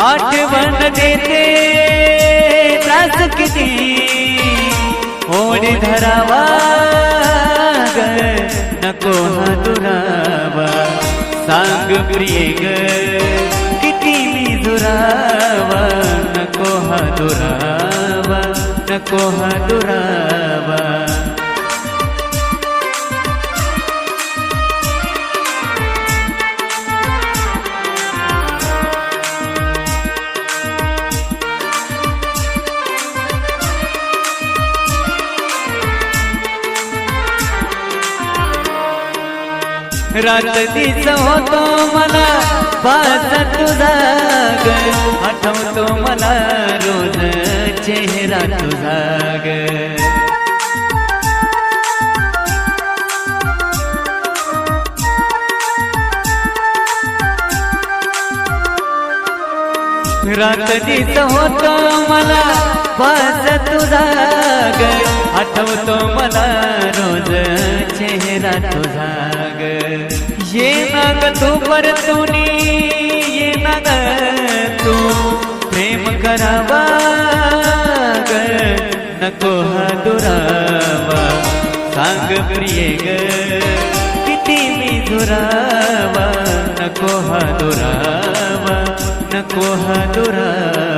आठवण देते त्रास किती? ओढी धरावा नको हा दुरावा सांग प्रिय ग किती मी दुरावा नको हा दुरावा नको हा दुरावा रात दिस होतो मला पास तुझा ग आठवतो मला रोज चेहरा तुझा ग रात दिस होतो मला पास तुझा ग आठवतो मला रोज चेहरा तुझा ग. ये ना ग तू परतुनी ये ना ग तू प्रेम करावा ग. नको हा दुरावा सांग प्रिय ग किती मी दुरावा. नको हा दुरावा नको हा दुरावा.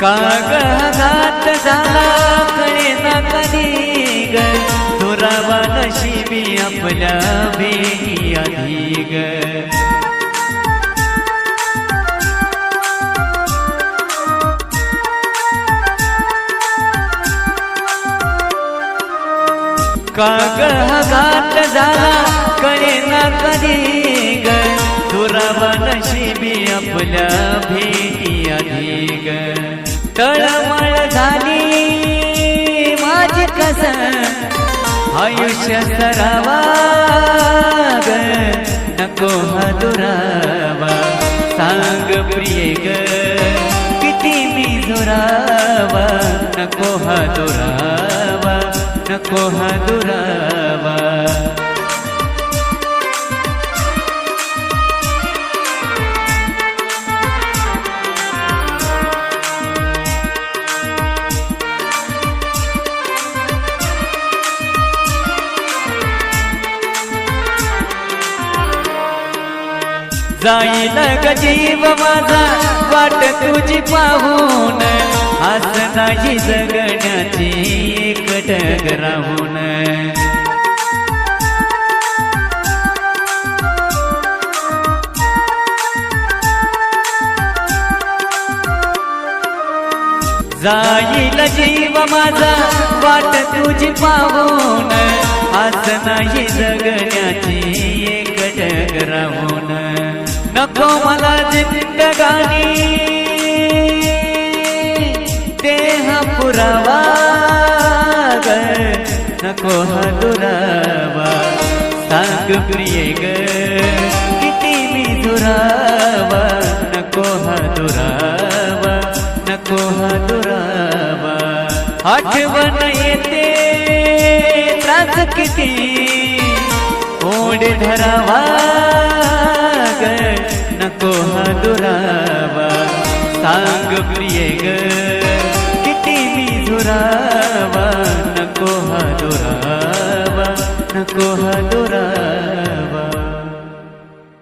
कागदात झाला कळे ना कधी ग दुरावा नशिबी आपल्या बेगी आधी ग कागदात झाला कळे ना कधी ग दुरावा नशिबी आपल्या भेटी आधी ग तळमळ झाली माझी कस आयुष्य सरावा नको हा दुरावा सांग प्रिय ग किती मी दुरावा नको हा दुरावा नको हा दुरावा जाईल ग जीव माझा वाट तुझी पाहून. आस नाही जगण्याची कटक राहून जाईल जीव माझा वाट तुझी पाहून. आस नाही जगण नको मला जिंदगानी देह पुरावा नको हा दुरावा सांग प्रिय ग किती मी दुरावा नको हा दुरावा नको हा दुरावा आठवण येते त्रास किती ओढ धरावा ग. नको हा दुरावा सांग प्रिय ग किती मी दुरावा नको हा दुरावा नको हा दुरावा.